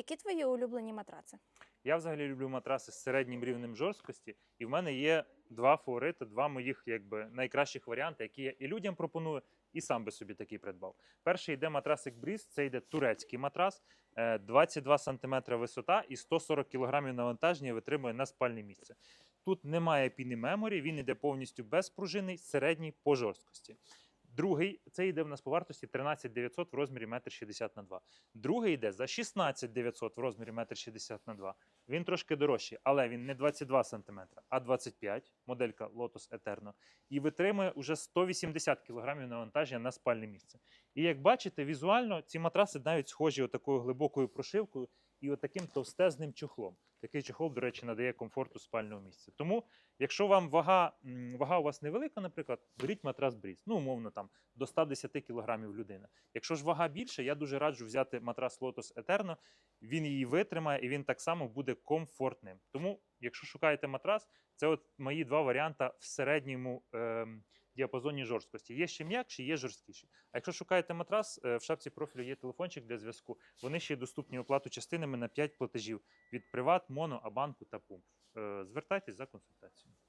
Які твої улюблені матраци? Я взагалі люблю матраси з середнім рівнем жорсткості, і в мене є два фаворити, два моїх якби найкращих варіанти, які я і людям пропоную, і сам би собі такий придбав. Перший йде матрасик Бріз, це йде турецький матрас, е, 22 см висота і 140 кг навантаження витримує на спальне місце. Тут немає піни меморі, він йде повністю безпружинний, середній по жорсткості. Другий це йде в нас по вартості 13 900 в розмірі 1,60 на 2. Другий йде за 16 900 в розмірі 1,60 на 2. Він трошки дорожчий, але він не 22 см, а 25, моделька Lotus Eterno, і витримує уже 180 кг навантаження на спальне місце. І як бачите, візуально ці матраси навіть схожі отакою глибокою прошивкою і отаким товстезним чохлом. Такий чохол, до речі, надає комфорту спального місця. Тому, якщо вам вага, вага у вас невелика, наприклад, беріть матрас Бріз, ну умовно там до 110 кг людина. Якщо ж вага більше, я дуже раджу взяти матрас Lotus Eterno. Він її витримає і він так само буде комфортним. Тому, якщо шукаєте матрас, це от мої два варіанти в середньому ем, діапазоні жорсткості. Є ще м'якші, є жорсткіші. А якщо шукаєте матрас, е, в шапці профілю є телефончик для зв'язку. Вони ще й доступні оплату частинами на 5 платежів від Приват, Моно, Абанку та Пумп. Е, Звертайтесь за консультацією.